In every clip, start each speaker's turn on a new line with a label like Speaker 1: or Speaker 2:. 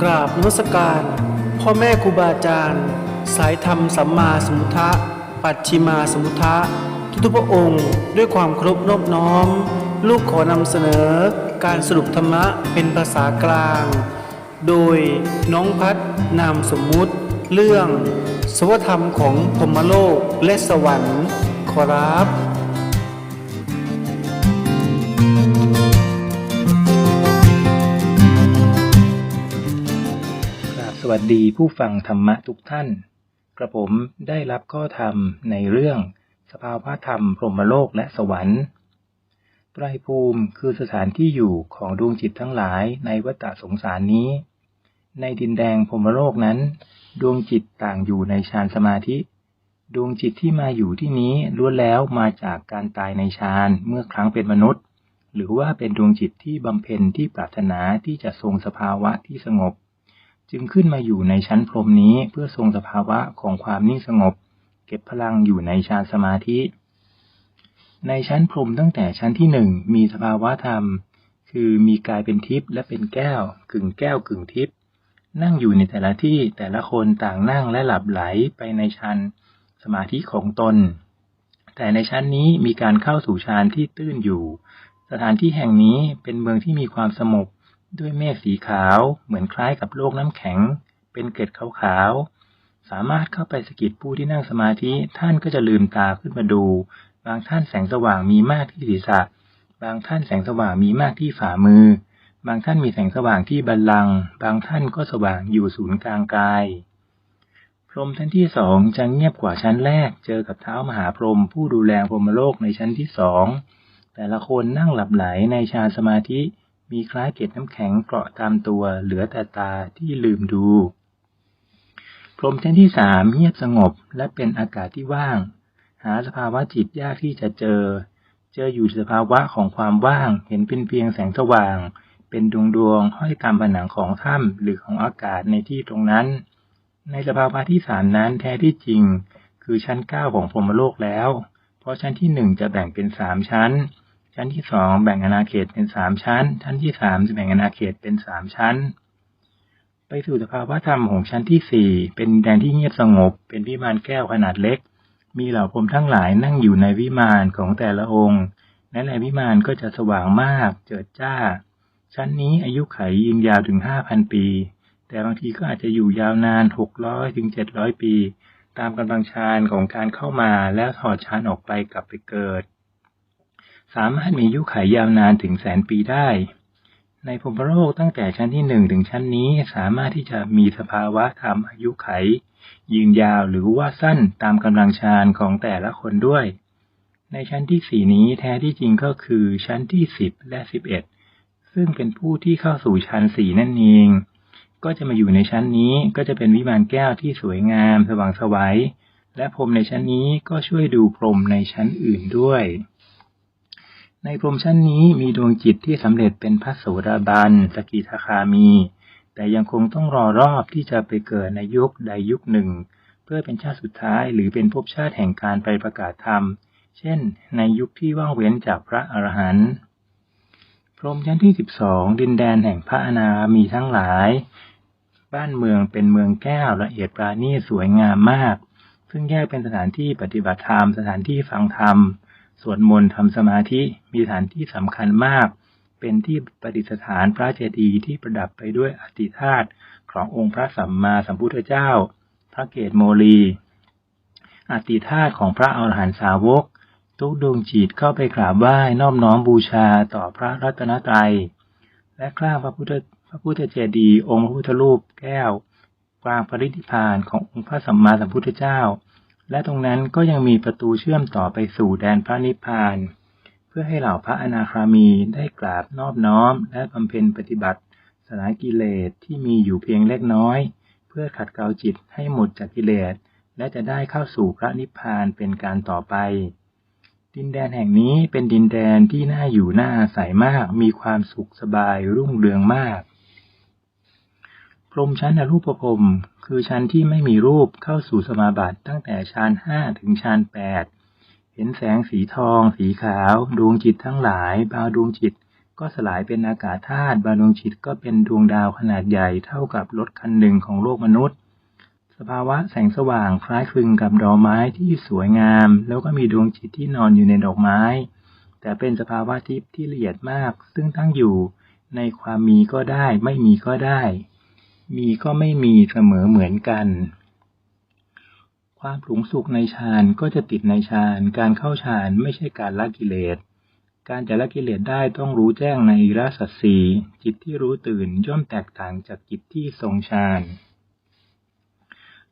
Speaker 1: กราบนมัสการ พ่อแม่ครูบาอาจารย์ สายธรรมสัมมาสมุทะปัจฉิมาสมุทะทุกๆพระองค์ด้วยความเคารพนอบน้อม ลูกขอนำเสนอการสรุปธรรมะเป็นภาษากลาง โดยน้องพัฒนามสมมุติ เรื่อง สวธรรมของพรหมโลกและสวรรค์ ขอรับ
Speaker 2: วัสดีผู้ฟังธรรมะทุกท่าน กระผมได้รับข้อธรรมในเรื่อง สภาวะธรรมพรหมโลกและสวรรค์ไตรภูมิคือสถานที่อยู่ของดวงจิตทั้งหลายในวัฏสงสารนี้ ในดินแดงพรหมโลกนั้น ดวงจิตต่างอยู่ในฌานสมาธิ ดวงจิตที่มาอยู่ที่นี้ล้วนแล้วมาจากการตายในฌานเมื่อครั้งเป็นมนุษย์ หรือว่าเป็นดวงจิตที่บำเพ็ญที่ปรารถนาที่จะทรงสภาวะที่สงบ จึงขึ้นมาอยู่ในชั้นพรมนี้เพื่อทรงสภาวะของความนิ่งสงบ เก็บพลังอยู่ในฌานสมาธิ ในชั้นพรมตั้งแต่ชั้นที่หนึ่งมีสภาวะธรรม คือมีกายเป็นทิพย์และเป็นแก้ว กึ่งแก้วกึ่งทิพย์นั่งอยู่ในแต่ละที่แต่ละคนต่างนั่งและหลับไหลไปในชั้นสมาธิของตน แต่ในชั้นนี้มีการเข้าสู่ฌานที่ตื้นอยู่ สถานที่แห่งนี้เป็นเมืองที่มีความสงบ ด้วยเมฆสีขาวเหมือนคล้ายกับโลกน้ำแข็ง เป็นเกล็ดขาวๆ สามารถเข้าไปสกิดผู้ที่นั่งสมาธิท่านก็จะลืมตาขึ้นมาดู บางท่านแสงสว่างมีมากที่ศีรษะ บางท่านแสงสว่างมีมากที่ฝ่ามือ บางท่านมีแสงสว่างที่บัลลังก์บางท่านก็สว่างอยู่ศูนย์กลางกาย พรหมชั้นที่สองจะเงียบกว่าชั้นแรก เจอกับเท้ามหาพรหมผู้ดูแลพรหมโลกในชั้นที่สองแต่ละคนนั่งหลับไหลในฌานสมาธิ มีคล้ายเกล็ดน้ำแข็งเกาะตามตัว เหลือแต่ตาที่ลืมดู พรมชั้นที่สามเงียบสงบและเป็นอากาศที่ว่าง หาสภาวะจิตยากที่จะเจอ เจออยู่สภาวะของความว่าง เห็นเป็นเพียงแสงสว่าง เป็นดวงดวงๆห้อยตามผนังของถ้ำหรือของอากาศในที่ตรงนั้น ในสภาวะที่สามนั้นแท้ที่จริง คือชั้นเก้าของพรหมโลกแล้ว เพราะชั้นที่หนึ่งจะแบ่งเป็นสามชั้น ชั้นที่สองแบ่งอาณาเขตเป็นสามชั้น ชั้นที่สามจะแบ่งอาณาเขตเป็นสามชั้น ไปสู่สภาวะธรรมของชั้นที่สี่เป็นแดนที่เงียบสงบ เป็นวิมานแก้วขนาดเล็ก มีเหล่าพรหมทั้งหลายนั่งอยู่ในวิมานของแต่ละองค์และในวิมานก็จะสว่างมาก เจิดจ้า ชั้นนี้อายุไขยืนยาวถึงห้าพันปี แต่บางทีก็อาจจะอยู่ยาวนานหกร้อยถึงเจ็ดร้อยปี ตามกำลังฌานของการเข้ามาแล้วถอดฌานออกไปกลับไปเกิด สามารถมีอายุขัยยาวนานถึงแสนปีได้ ในพรหมโลกตั้งแต่ชั้นที่หนึ่งถึงชั้นนี้สามารถที่จะมีสภาวะธรรมอายุไข ยืนยาวหรือว่าสั้นตามกำลังฌานของแต่ละคนด้วย ในชั้นที่สี่นี้แท้ที่จริงก็คือชั้นที่สิบและสิบเอ็ดซึ่งเป็นผู้ที่เข้าสู่ชั้นสี่นั่นเอง ก็จะมาอยู่ในชั้นนี้ก็จะเป็นวิมานแก้วที่สวยงามสว่างไสวัยและพรมในชั้นนี้ก็ช่วยดูพรหมในชั้นอื่นด้วย ในพรมชั้นนี้มีดวงจิตที่สำเร็จเป็นพระโสดาบันสกิทาคามี แต่ยังคงต้องรอรอบที่จะไปเกิดในยุคใดยุคหนึ่ง เพื่อเป็นชาติสุดท้ายหรือเป็นภพชาติแห่งการไปประกาศธรรม เช่น ในยุคที่ว่างเว้นจากพระอรหันต์พรหมชั้นที่สิบสองดินแดนแห่งพระอนามีทั้งหลาย บ้านเมืองเป็นเมืองแก้วละเอียดปราณีสวยงามมาก ซึ่งแยกเป็นสถานที่ปฏิบัติธรรม สถานที่ฟังธรรม สวดมนต์ทำสมาธิมีสถานที่สำคัญมาก เป็นที่ประดิษฐานพระเจดีย์ที่ประดับไปด้วยอธิธาตุขององค์พระสัมมาสัมพุทธเจ้า พระเกศโมลีอธิธาตุของพระอรหันตสาวก ทุกดวงจิตเข้าไปกราบไหว้น้อบน้อมบูชาต่อพระรัตนตรัย และกล้าพระพุทธพระพุทธเจดีย์องค์พระพุทธรูปแก้วกลางปรินิพพานขององค์พระสัมมาสัมพุทธเจ้า และตรงนั้นก็ยังมีประตูเชื่อมต่อไปสู่แดนพระนิพพาน เพื่อให้เหล่าพระอนาคามีได้กราบนอบน้อม และบำเพ็ญปฏิบัติ สลายกิเลสที่มีอยู่เพียงเล็กน้อย เพื่อขัดเกลาจิตให้หมดจากกิเลส และจะได้เข้าสู่พระนิพพานเป็นการต่อไป ดินแดนแห่งนี้เป็นดินแดนที่น่าอยู่น่าอาศัยมาก มีความสุขสบายรุ่งเรืองมาก รมชั้นอรูปภพคือชั้นที่ไม่มีรูปเข้าสู่สมาบัติตั้งแต่ชั้นห้าถึงชั้นแปดเห็นแสงสีทอง สีขาว ดวงจิตทั้งหลาย บางดวงจิต ก็สลายเป็นอากาศธาตุบางดวงจิตก็เป็นดวงดาวขนาดใหญ่เท่ากับรถคันหนึ่งของโลกมนุษย์ สภาวะแสงสว่างคล้ายคลึงกับดอกไม้ที่สวยงาม แล้วก็มีดวงจิตที่นอนอยู่ในดอกไม้ แต่เป็นสภาวะทิพย์ที่ละเอียดมาก ซึ่งตั้งอยู่ในความมีก็ได้ไม่มีก็ได้ มีก็ไม่มีเสมอเหมือนกัน ความผุงสุขในฌานก็จะติดในฌาน การเข้าฌานไม่ใช่การละกิเลส การจะละกิเลสได้ต้องรู้แจ้งในอิราสัตสีจิตที่รู้ตื่นย่อมแตกต่างจากจิตที่ทรงฌาน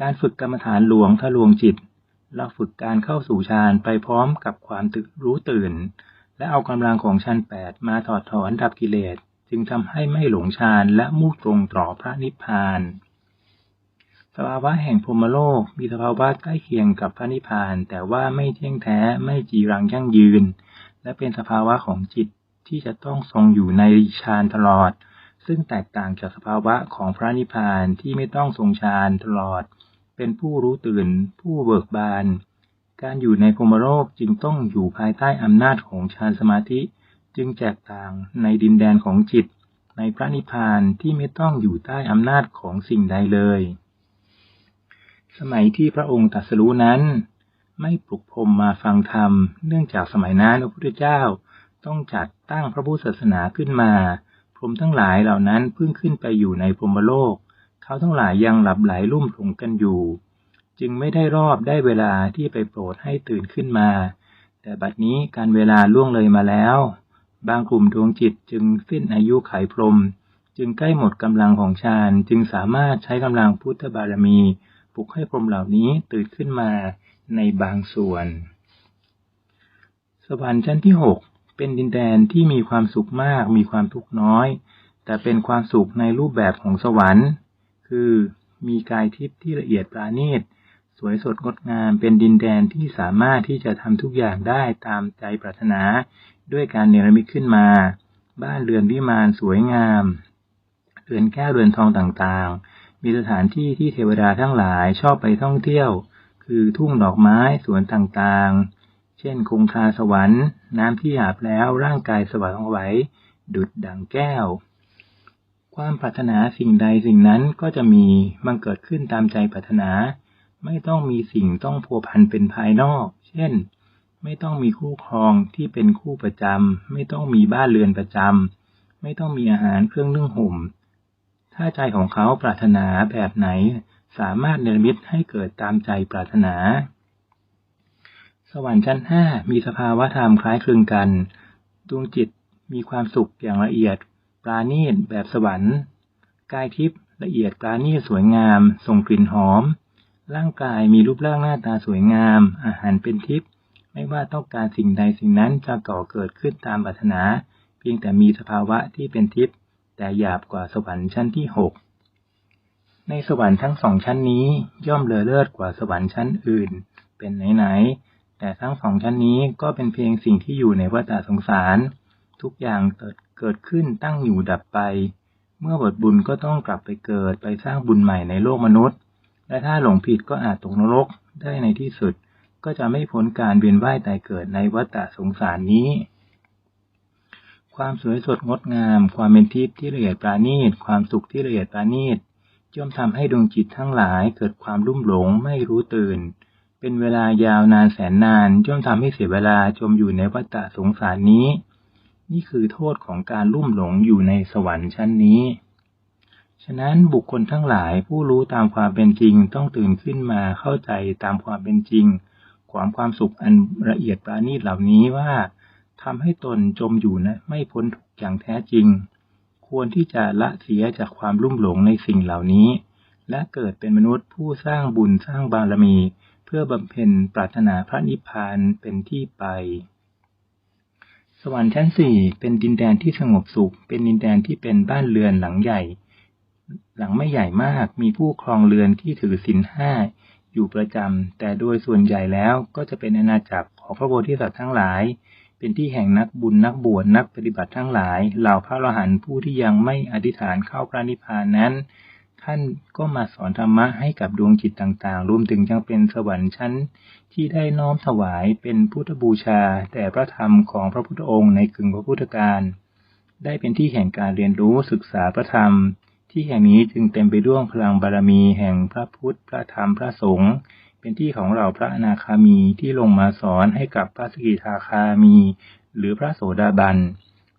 Speaker 2: การฝึกกรรมฐานหลวงทะลวงจิต เราฝึกการเข้าสู่ฌานไปพร้อมกับความตึกรู้ตื่น และเอากำลังของฌานแปดมาถอดถอนดับกิเลส จึงทำให้ไม่หลงฌานและมุ่งตรงต่อพระนิพพาน สภาวะแห่งพรมโลกมีสภาวะใกล้เคียงกับพระนิพพาน แต่ว่าไม่เที่ยงแท้ไม่จีรังยั่งยืน และเป็นสภาวะของจิตที่จะต้องทรงอยู่ในฌานตลอด ซึ่งแตกต่างจากสภาวะของพระนิพพานที่ไม่ต้องทรงฌานตลอด เป็นผู้รู้ตื่น ผู้เบิกบาน การอยู่ในพรมโลกจึงต้องอยู่ภายใต้อำนาจของฌานสมาธิ จึงแตกต่างในดินแดนของจิต ในพระนิพพานที่ไม่ต้องอยู่ใต้อำนาจของสิ่งใดเลย สมัยที่พระองค์ตรัสรู้นั้น ไม่ปลุกพรมมาฟังธรรม เนื่องจากสมัยนั้นพระพุทธเจ้าต้องจัดตั้งพระพุทธศาสนาขึ้นมา พรมทั้งหลายเหล่านั้นเพิ่งขึ้นไปอยู่ในพรหมโลก เขาทั้งหลายยังหลับไหลลุ่มหลงกันอยู่ จึงไม่ได้รอบได้เวลาที่ไปโปรดให้ตื่นขึ้นมา แต่บัดนี้การเวลาล่วงเลยมาแล้ว บางกลุ่มดวงจิตจึงสิ้นอายุไขพรม จึงใกล้หมดกำลังของฌานจึงสามารถใช้กำลังพุทธบารมีปลุกให้พรมเหล่านี้ตื่นขึ้นมาในบางส่วน สวรรค์ชั้นที่หกเป็นดินแดนที่มีความสุขมากมีความทุกข์น้อย แต่เป็นความสุขในรูปแบบของสวรรค์ คือมีกายทิพย์ที่ละเอียดปราณีตสวยสดงดงามเป็นดินแดนที่สามารถที่จะทำทุกอย่างได้ตามใจปรารถนา ด้วยการเนรมิตขึ้นมา บ้านเรือนวิมานสวยงาม เรือนแก้วเรือนทองต่างๆ มีสถานที่ที่เทวดาทั้งหลายชอบไปท่องเที่ยว คือทุ่งดอกไม้สวนต่างๆ เช่นคงคาสวรรค์ น้ำที่อาบแล้วร่างกายสว่างไหวดุดดังแก้ว ความปรารถนาสิ่งใดสิ่งนั้นก็จะมีมันเกิดขึ้นตามใจปรารถนา ไม่ต้องมีสิ่งต้องพัวพันเป็นภายนอก เช่น ไม่ต้องมีคู่ครองที่เป็นคู่ประจำ ไม่ต้องมีบ้านเรือนประจำ ไม่ต้องมีอาหารเครื่องนึ่งห่ม ถ้าใจของเขาปรารถนาแบบไหน สามารถเนรมิตให้เกิดตามใจปรารถนา สวรรค์ชั้นห้ามีสภาวะธรรมคล้ายคลึงกัน ดวงจิตมีความสุขอย่างละเอียด ปราณีตแบบสวรรค์ กายทิพย์ละเอียดปราณีตสวยงาม ส่งกลิ่นหอม ร่างกายมีรูปร่างหน้าตาสวยงาม อาหารเป็นทิพย์ ไม่ว่าต้องการสิ่งใดสิ่งนั้นจะก่อเกิดขึ้นตามปรารถนา เพียงแต่มีสภาวะที่เป็นทิพย์แต่หยาบกว่าสวรรค์ชั้นที่หกในสวรรค์ทั้งสองชั้นนี้ย่อมเลอเลิศกว่าสวรรค์ชั้นอื่น เป็นไหนๆแต่ทั้งสองชั้นนี้ก็เป็นเพียงสิ่งที่อยู่ในวัฏสงสาร ทุกอย่างเกิดเกิดขึ้นตั้งอยู่ดับไป เมื่อบทบุญก็ต้องกลับไปเกิดไปสร้างบุญใหม่ในโลกมนุษย์ และถ้าหลงผิดก็อาจตกนรกได้ในที่สุด ก็จะไม่พ้นการเวียนว่ายตายเกิดในวัฏสงสารนี้ ความสวยสดงดงาม ความเป็นทิพย์ที่ละเอียดปราณีต ความสุขที่ละเอียดปราณีตย่อมทำให้ดวงจิตทั้งหลายเกิดความรุ่มหลงไม่รู้ตื่น เป็นเวลายาวนานแสนนานย่อมทำให้เสียเวลาจมอยู่ในวัฏสงสารนี้ นี่คือโทษของการลุ่มหลงอยู่ในสวรรค์ชั้นนี้ ฉะนั้นบุคคลทั้งหลายผู้รู้ตามความเป็นจริงต้องตื่นขึ้นมาเข้าใจตามความเป็นจริง ความความสุขอันละเอียดปราณีตเหล่านี้ว่าทำให้ตนจมอยู่นะไม่พ้นทุกอย่างแท้จริง ควรที่จะละเสียจากความลุ่มหลงในสิ่งเหล่านี้ และเกิดเป็นมนุษย์ผู้สร้างบุญสร้างบารมี เพื่อบำเพ็ญปรารถนาพระนิพพานเป็นที่ไป สวรรค์ชั้นสี่เป็นดินแดนที่สงบสุข เป็นดินแดนที่เป็นบ้านเรือนหลังใหญ่ หลังไม่ใหญ่มากมีผู้ครองเรือนที่ถือศีลห้า อยู่ประจำ แต่โดยส่วนใหญ่แล้วก็จะเป็นอาณาจักรของพระโพธิสัตว์ทั้งหลาย เป็นที่แห่งนักบุญนักบวชนักปฏิบัติทั้งหลาย เหล่าพระอรหันต์ผู้ที่ยังไม่อธิษฐานเข้าพระนิพพานนั้น ท่านก็มาสอนธรรมะให้กับดวงจิตต่างๆ รวมถึงยังเป็นสวรรค์ชั้น ที่ได้น้อมถวายเป็นพุทธบูชาแต่พระธรรมของพระพุทธองค์ในกึ่งพระพุทธการ ได้เป็นที่แห่งการเรียนรู้ศึกษาพระธรรม ที่แห่งนี้จึงเต็มไปด้วยพลังบารมีแห่งพระพุทธ พระธรรม พระสงฆ์ เป็นที่ของเราพระอนาคามีที่ลงมาสอนให้กับพระสกิทาคามี หรือพระโสดาบัน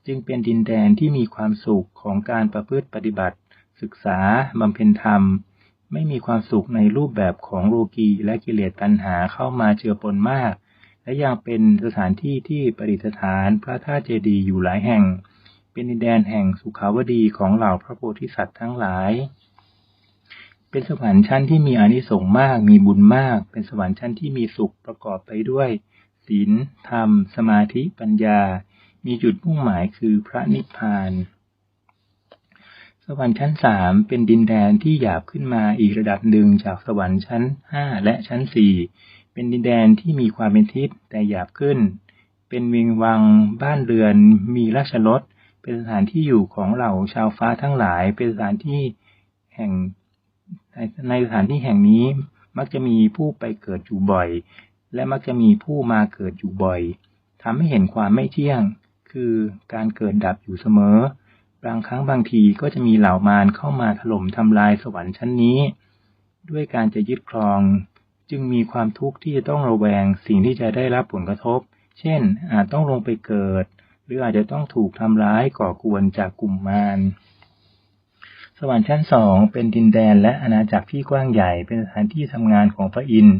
Speaker 2: จึงเป็นดินแดนที่มีความสุขของการประพฤติปฏิบัติ ศึกษา บำเพ็ญธรรม ไม่มีความสุขในรูปแบบของโลกีและกิเลสตัณหาเข้ามาเจือปนมาก และยังเป็นสถานที่ที่ประดิษฐานพระธาตุเจดีย์อยู่หลายแห่ง เป็นดินแดนแห่งสุขาวดีของเหล่าพระโพธิสัตว์ทั้งหลาย เป็นสวรรค์ชั้นที่มีอนิสงส์มาก มีบุญมาก เป็นสวรรค์ชั้นที่มีสุขประกอบไปด้วยศีล ธรรม สมาธิ ปัญญา มีจุดมุ่งหมายคือพระนิพพาน สวรรค์ชั้นสามเป็นดินแดนที่หยาบขึ้นมาอีกระดับหนึ่งจากสวรรค์ชั้นห้าและชั้นสี่เป็นดินแดนที่มีความเป็นทิพย์แต่หยาบขึ้น เป็นเวียงวัง บ้านเรือน มีราชรถ เป็นสถานที่อยู่ของเหล่าชาวฟ้าทั้งหลาย เป็นสถานที่แห่งในสถานที่แห่งนี้มักจะมีผู้ไปเกิดอยู่บ่อย และมักจะมีผู้มาเกิดอยู่บ่อยทำให้เห็นความไม่เที่ยง คือการเกิดดับอยู่เสมอ บางครั้งบางทีก็จะมีเหล่ามารเข้ามาถล่มทำลายสวรรค์ชั้นนี้ ด้วยการจะยึดครอง จึงมีความทุกข์ที่จะต้องระแวงสิ่งที่จะได้รับผลกระทบ เช่น อาจต้องลงไปเกิด หรืออาจจะต้องถูกทำร้ายก่อกวนจากกลุ่มมารสวรรค์ชั้นสองเป็นดินแดนและอาณาจักรที่กว้างใหญ่เป็นสถานที่ทำงานของพระอินทร์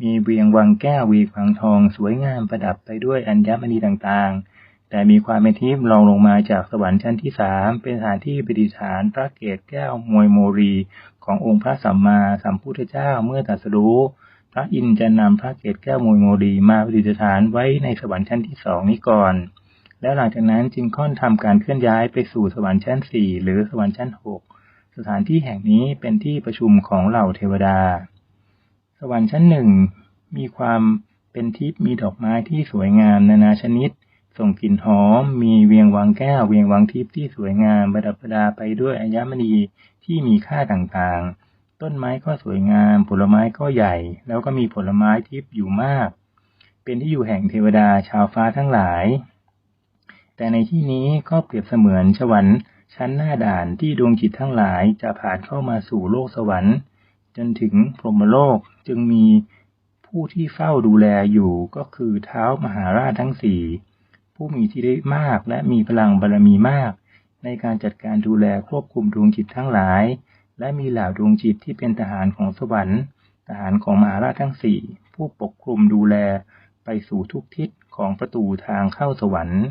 Speaker 2: มีเวียงวังแก้ววีขวางทอง สวยงามประดับไปด้วยอัญมณีต่างๆ แต่มีความเป็นทิพย์รองลงมาจากสวรรค์ชั้นที่สามเป็นสถานที่ประดิษฐานพระเกศแก้วมวยโมรี ขององค์พระสัมมาสัมพุทธเจ้าเมื่อตรัสรู้พระอินทร์จะนำพระเกศแก้วมวยโมรีมาประดิษฐานไว้ในสวรรค์ชั้นที่สองนี้ก่อน แล้วหลังจากนั้นจึงค่อนทำการเคลื่อนย้ายไปสู่สวรรค์ชั้นสี่หรือสวรรค์ชั้นหกสถานที่แห่งนี้เป็นที่ประชุมของเหล่าเทวดา สวรรค์ชั้นหนึ่งมีความเป็นทิพย์มีดอกไม้ที่สวยงามนานาชนิด ส่งกลิ่นหอม มีเวียงวังแก้ว เวียงวังทิพย์ที่สวยงามประดับประดาไปด้วยอัญมณีที่มีค่าต่างๆ ต้นไม้ก็สวยงาม ผลไม้ก็ใหญ่ แล้วก็มีผลไม้ทิพย์อยู่มาก เป็นที่อยู่แห่งเทวดาชาวฟ้าทั้งหลาย แต่ในที่นี้ก็เปรียบเสมือนสวรรค์ชั้นหน้าด่านที่ดวงจิตทั้งหลายจะผ่านเข้ามาสู่โลกสวรรค์ จนถึงพรหมโลกจึงมีผู้ที่เฝ้าดูแลอยู่ก็คือเท้ามหาราชทั้งสี่ผู้มีที่ได้มากและมีพลังบารมีมาก ในการจัดการดูแลควบคุมดวงจิตทั้งหลาย และมีเหล่าดวงจิตที่เป็นทหารของสวรรค์ ทหารของมหาราชทั้งสี่ผู้ปกคลุมดูแลไปสู่ทุกทิศของประตูทางเข้าสวรรค์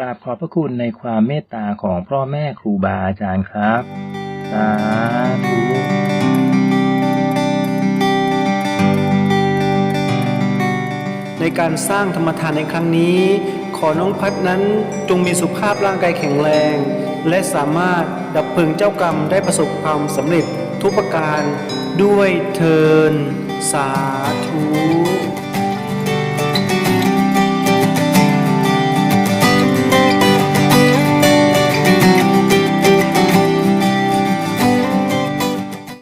Speaker 2: ราบขอบพระคุณในความเมตตาของพ่อแม่ครูบาอาจารย์ครับ สาธุ
Speaker 1: ในการสร้างธรรมทานในครั้งนี้ ขอน้องพัดนั้นจงมีสุขภาพร่างกายแข็งแรง และสามารถดับเพลิงเจ้ากรรมได้ประสบความสำเร็จทุกประการด้วยเทินสาธุ